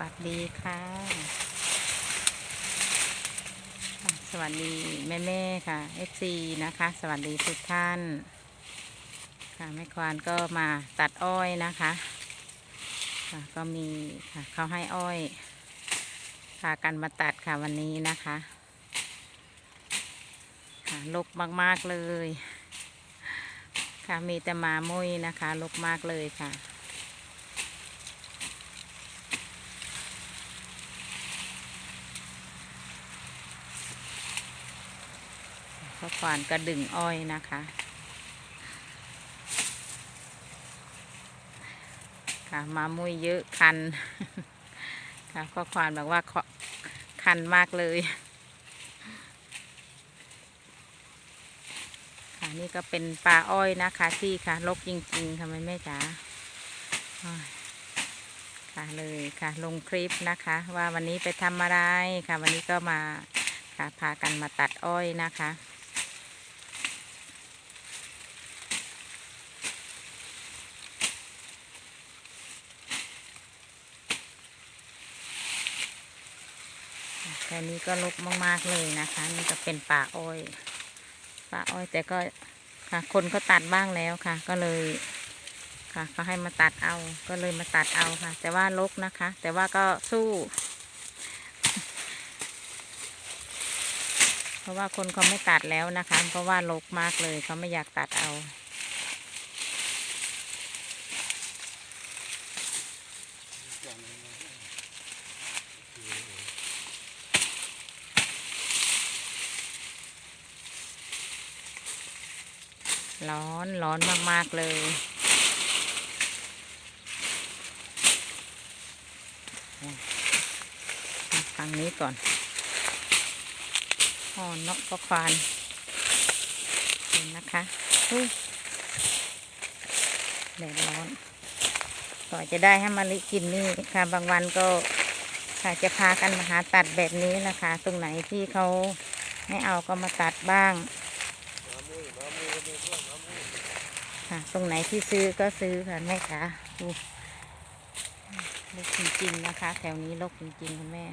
วัสดีค่ะ สวัสดีแม่แม่ๆค่ะ FC นะคะ สวัสดีทุกท่าน ค่ะแม่ควานก็มาตัดอ้อยนะคะค่ะก็มีค่ะเขาให้อ้อยพากันมาตัดค่ะวันนี้นะคะค่ะลกมากๆเลย ค่ะมีแต่มามุยนะคะลกมากเลยค่ะ ข้าวควานก็ดึงอ้อยนะคะ ค่ะมามุยเยอะคัน ค่ะข้าวควานบอกว่าคันมากเลย ค่ะนี่ก็เป็นปลาอ้อยนะคะที่ค่ะลกจริงๆค่ะแม่แม่จ๋าค่ะเลยค่ะลงคลิปนะคะ ว่าวันนี้ไปทำอะไรค่ะ วันนี้ก็มาค่ะพากันมาตัดอ้อยนะคะ แค่นี้ก็ลกมากๆเลยนะคะ นี่ก็เป็นป่าอ้อยป่าอ้อยแต่ก็ค่ะ คนเขาตัดบ้างแล้วค่ะ ก็เลยค่ะเขาให้มาตัดเอา ก็เลยมาตัดเอาค่ะ แต่ว่าลกนะคะ แต่ว่าก็สู้ เพราะว่าคนเขาไม่ตัดแล้วนะคะ เพราะว่าลกมากเลยเขาไม่อยากตัดเอา ร้อนร้อนมาก ๆ เลย ฝั่งนี้ก่อนอ๋อนกก็ควานเห็นนะคะแดดร้อนก่อนจะได้ให้มาลิกินนี่ค่ะ บางวันก็ค่ะจะพากันมาหาตัดแบบนี้นะคะ ตรงไหนที่เขาไม่เอาก็มาตัดบ้าง ค่ะ ตรงไหนที่ซื้อก็ซื้อค่ะแม่คะดูลกจริงๆนะคะ แถวนี้ลกจริงๆคุณแม่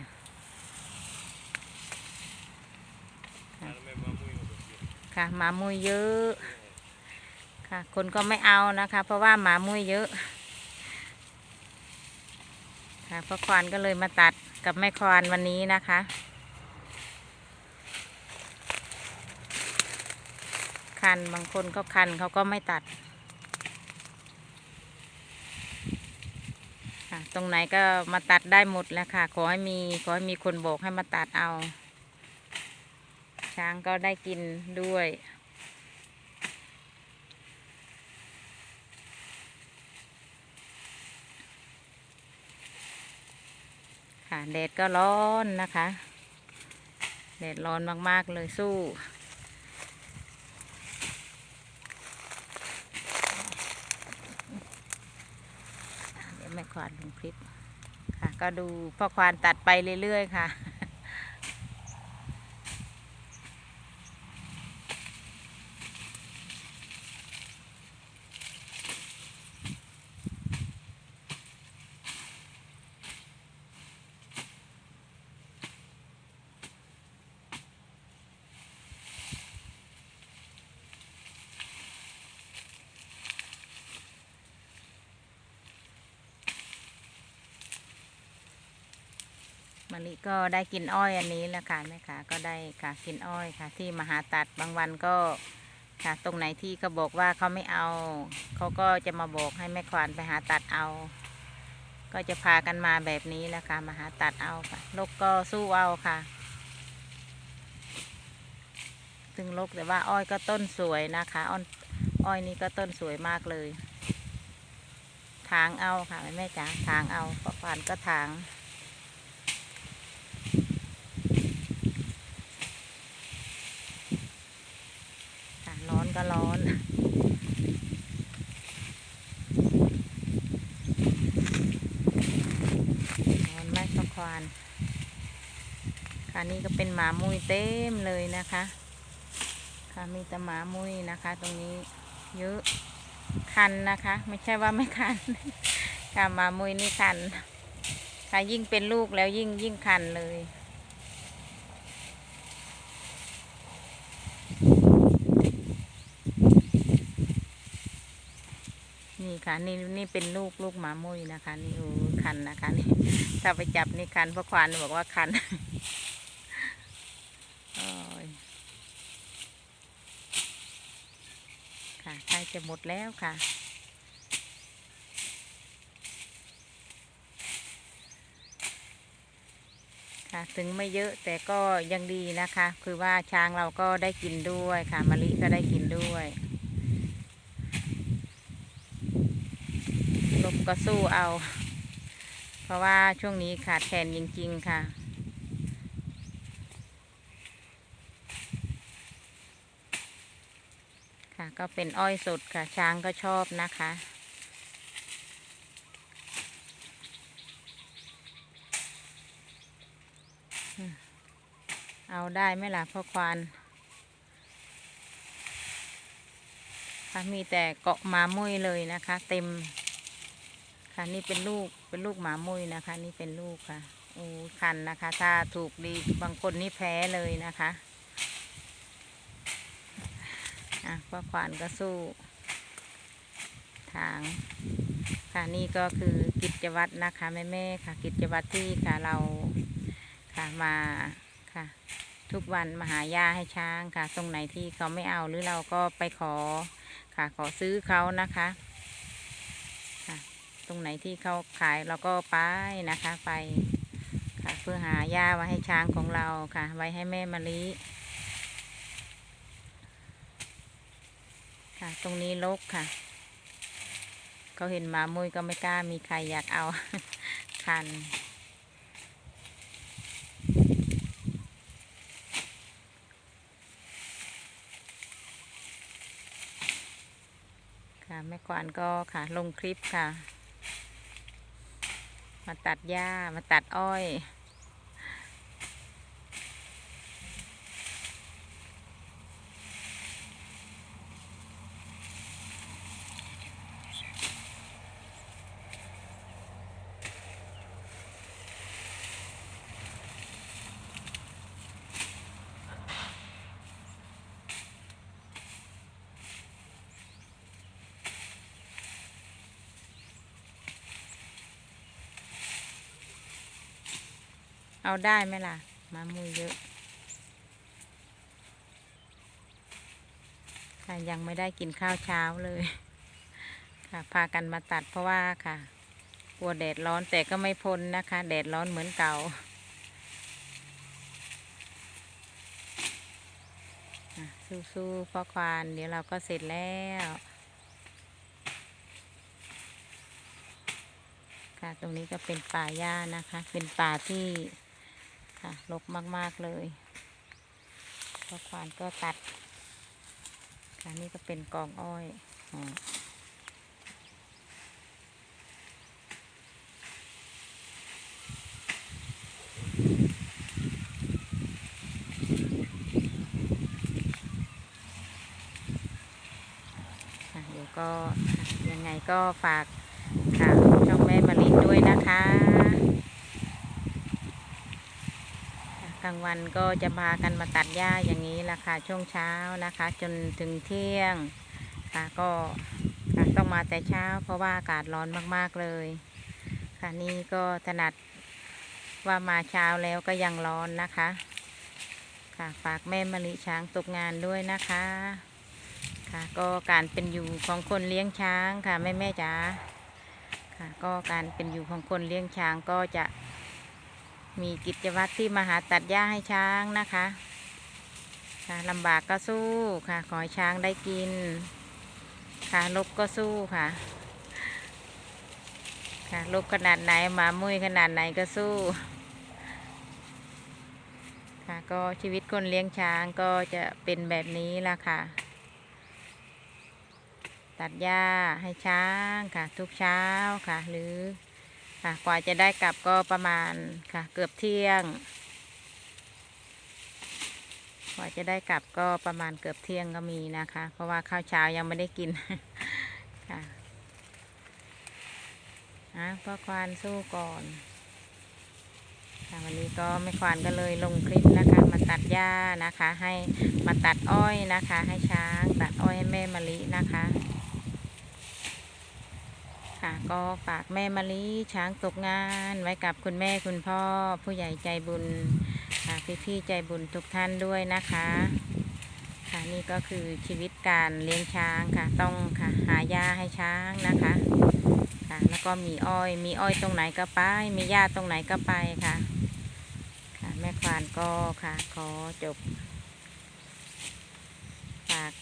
ค่ะหมามุยเยอะค่ะ คนก็ไม่เอานะคะ เพราะว่าหมามุยเยอะค่ะพ่อควานก็เลยมาตัดกับแม่ควานวันนี้นะคะ คัน บางคนเขาคันเขาก็ไม่ตัด ตรงไหนก็มาตัดได้หมดแล้วค่ะ ขอให้มีขอให้มีคนบอกให้มาตัดเอา ช้างก็ได้กินด้วยค่ะแดดก็ร้อนนะคะ แดดร้อนมาก ๆ เลยสู้ เดี๋ยวแม่ควาน ลงคลิป ค่ะ ก็ดูพ่อควานตัดไปเรื่อยๆค่ะ มะลิก็ได้กินอ้อยอันนี้แหละค่ะแม่ค่ะก็ได้ค่ะกินอ้อยค่ะ ที่มหาตัดบางวันก็ค่ะ ตรงไหนที่เขาบอกว่าเขาไม่เอาเขาก็จะมาบอกให้แม่ควานไปหาตัดเอา ก็จะพากันมาแบบนี้แหละค่ะมาหาตัดเอาค่ะลกก็สู้เอาค่ะถึงลกแต่ว่าอ้อยก็ต้นสวยนะคะอ้อยอ้อยนี้ก็ต้นสวยมากเลย ทางเอาค่ะแม่จ๋าทางเอาพ่อควานก็ทาง ค่ะร้อนก็ร้อน ร้อนมากก็ควานค่ะ นี่ก็เป็นหมามุยเต็มเลยนะคะ ค่ะมีแต่หมามุยนะคะ ตรงนี้เยอะคันนะคะ ไม่ใช่ว่าไม่คันค่ะหมามุยนี่คัน ค่ะยิ่งเป็นลูกแล้วยิ่งยิ่งคันเลยนี่ค่ะนี่นี่เป็นลูกลูกหมามุ้ยนะคะ นี่โอ้คันนะคะนี่ถ้าไปจับนี่คันเพราะควานบอกว่าคัน โอ้ย ค่ะใกล้จะหมดแล้วค่ะ ค่ะ ถึงไม่เยอะแต่ก็ยังดีนะคะ คือว่าช้างเราก็ได้กินด้วยค่ะมะลิก็ได้กินด้วยลมก็สู้เอา เพราะว่าช่วงนี้ขาดแคลนจริง ๆ ค่ะ ค่ะ ก็เป็นอ้อยสดค่ะ ช้างก็ชอบนะคะ เอาได้ไหมล่ะพ่อควานค่ะมีแต่เกาะหมามุ้ยเลยนะคะ เต็ม ค่ะนี่เป็นลูกเป็นลูกหมามุ้ยนะคะ นี่เป็นลูกค่ะโอ้คันนะคะ ถ้าถูกดีบางคนนี่แพ้เลยนะคะ อะพ่อควานก็สู้ทางค่ะนี่ก็คือกิจวัตรนะคะแม่แม่ๆค่ะ กิจวัตรที่ค่ะเราค่ะมาค่ะ ทุกวันมาหาหญ้าให้ช้างค่ะ ตรงไหนที่เขาไม่เอาหรือเราก็ไปขอค่ะ ขอซื้อเขานะคะค่ะ ตรงไหนที่เขาขายเราก็ไปนะคะไปค่ะเพื่อหาหญ้าไว้ให้ช้างของเราค่ะ ไว้ให้แม่มะลิ ค่ะ ตรงนี้ลกค่ะ เขาเห็นหมามุ้ยก็ไม่กล้ามีใครอยากเอาคัน ค่ะแม่ควานก็ค่ะลงคลิปค่ะ มาตัดหญ้ามาตัดอ้อย เอาได้ไหมล่ะ มามุยเยอะค่ะยังไม่ได้กินข้าวเช้าเลย ค่ะ พากันมาตัดเพราะว่าค่ะกลัวแดดร้อนแต่ก็ไม่พ้นนะคะ แดดร้อนเหมือนเก่าสู้ๆพ่อควานเดี๋ยวเราก็เสร็จแล้ว ค่ะตรงนี้ก็เป็นป่าหญ้านะคะ เป็นป่าที่ ค่ะรกมาก ๆ เลยพ่อควานก็ตัด ค่ะนี่ก็เป็นกองอ้อยเดี๋ยวก็ยังไงก็ฝากค่ะช่องแม่มาลินด้วยนะคะค่ะ กลางวันก็จะพากันมาตัดหญ้าอย่างนี้ละค่ะช่วงเช้านะคะ จนถึงเที่ยงค่ะก็ต้องมาแต่เช้า เพราะว่าอากาศร้อนมากๆเลย ค่ะนี่ก็ถนัดว่ามาเช้าแล้วก็ยังร้อนนะคะ ค่ะฝากแม่มะลิช้างตกงานด้วยนะคะ ค่ะก็การเป็นอยู่ของคนเลี้ยงช้างค่ะแม่แม่จ๋าค่ะก็การเป็นอยู่ของคนเลี้ยงช้างก็จะ มีกิจวัตรที่มาหาตัดหญ้าให้ช้างนะคะ ค่ะลำบากก็สู้ค่ะ ขอให้ช้างได้กิน ค่ะลบก็สู้ค่ะ ค่ะลบขนาดไหนหมามุ้ยขนาดไหนก็สู้ ค่ะก็ชีวิตคนเลี้ยงช้างก็จะเป็นแบบนี้ละค่ะ ตัดหญ้าให้ช้างค่ะ ทุกเช้าค่ะ หรือ ค่ะกว่าจะได้กลับก็ประมาณค่ะ เกือบเที่ยง กว่าจะได้กลับก็ประมาณเกือบเที่ยงก็มีนะคะ เพราะว่าข้าวเช้ายังไม่ได้กินค่ะอะพ่อควานสู้ก่อนค่ะวันนี้ก็แม่ควานก็เลยลงคลิปนะคะ มาตัดหญ้านะคะ ให้มาตัดอ้อยนะคะ ให้ช้างตัดอ้อยให้แม่มะลินะคะ ค่ะ ก็ฝากแม่มะลิช้างตกงานไว้กับคุณแม่คุณพ่อ ผู้ใหญ่ใจบุญค่ะพี่ๆใจบุญทุกท่านด้วยนะคะ ค่ะนี่ก็คือชีวิตการเลี้ยงช้างค่ะ ต้องค่ะหาหญ้าให้ช้างนะคะค่ะแล้วก็มีอ้อย มีอ้อยตรงไหนก็ไป มีหญ้าตรงไหนก็ไปค่ะ ค่ะแม่ควานก็ค่ะขอจบฝาก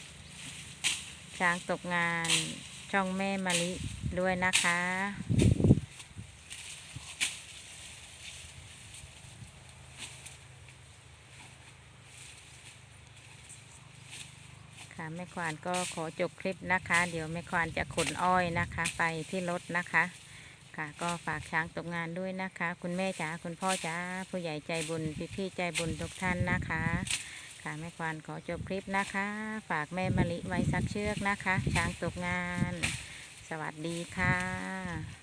ช้างตกงานช่องแม่มะลิ ด้วยนะคะ ค่ะแม่ควานก็ขอจบคลิปนะคะ เดี๋ยวแม่ควานจะขนอ้อยนะคะ ไปที่รถนะคะ ค่ะก็ฝากช้างตกงานด้วยนะคะ คุณแม่จ๋าคุณพ่อจ๋าผู้ใหญ่ใจบุญพี่ๆใจบุญทุกท่านนะคะค่ะแม่ควานขอจบคลิปนะคะ ฝากแม่มะลิไว้สักเชือกนะคะ ช้างตกงาน สวัสดีค่ะ